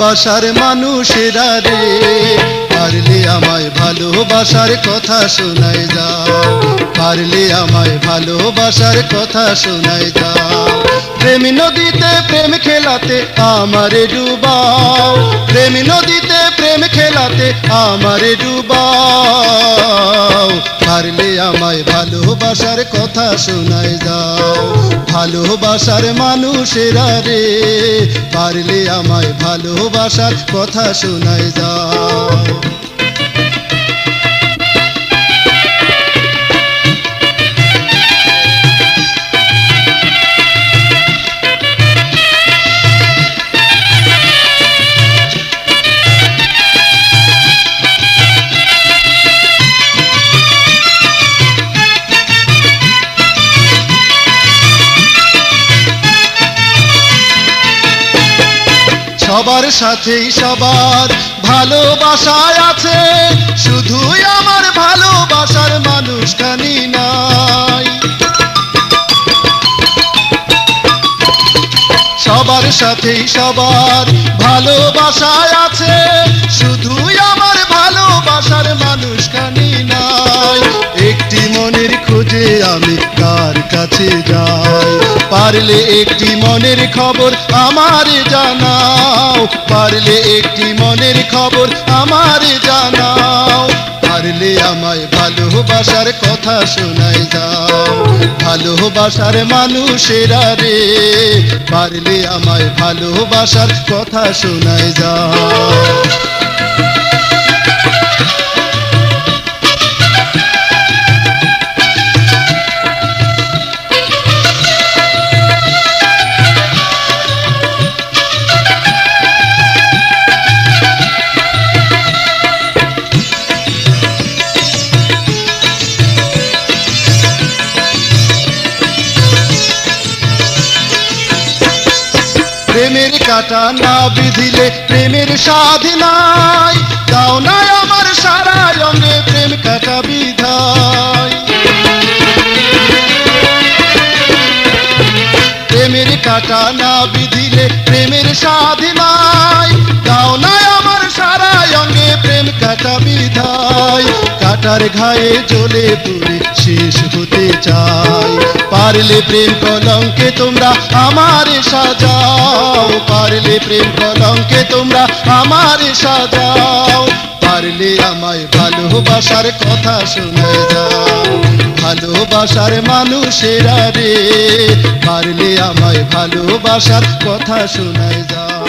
ভালোবাসার মানুষেরা রে। পারলে আমায় ভালোবাসার কথা শোনায় যাও। পারলে আমায় ভালোবাসার কথা শোনায় যাও প্রেম নদীতে প্রেম খেলাতে আমারে ডুবাও। প্রেম নদীতে প্রেম খেলাতে আমারে ডুবাও। পারলে আমায় ভালোবাসার কথা শোনায় যাও ভালোবাসার মানুষেরা রে, পারলে আমায় ভালোবাসার কথা শোনায় যাও সবার সাথেই সবার ভালোবাসায় আছে। শুধুই আমার ভালোবাসার মানুষখানি নাই। সবার সাথেই সবার ভালোবাসায় আছে। শুধুই আমার ভালোবাসার মানুষ মানুষখানি নাই। একটি মনের খোঁজে আমি কার কাছে যাই? পারলে একটি মনের খবর আমার জানাও পারলে একটি মনের খবর আমার জানাও। পারলে আমায় ভালোবাসার কথা শোনাই যাও। ভালোবাসার মানুষেরা রে, পারলে আমায় ভালোবাসার কথা শোনাই যাও। কাটা না বিধিলে প্রেমের সাধনাই দাও না আমার সারা অঙ্গে প্রেম কাটা বিধায়। প্রেমের কাটা না বিধিলে প্রেমের সাধনাই দাও না আমার সারা অঙ্গে প্রেম কাটা বিধায়। কাটার ঘায়ে জ্বলে পুরে শেষ হতে চাই পারলে প্রেম কলঙ্কে তোমরা আমার সাজাও, পারলে প্রেম কলঙ্কে তোমরা আমার সাজাও। পারলে আমায় ভালোবাসার কথা শুনে যাও, ভালোবাসার মানুষেরা রে। পারলে আমায় ভালোবাসার কথা শোনায় যাও।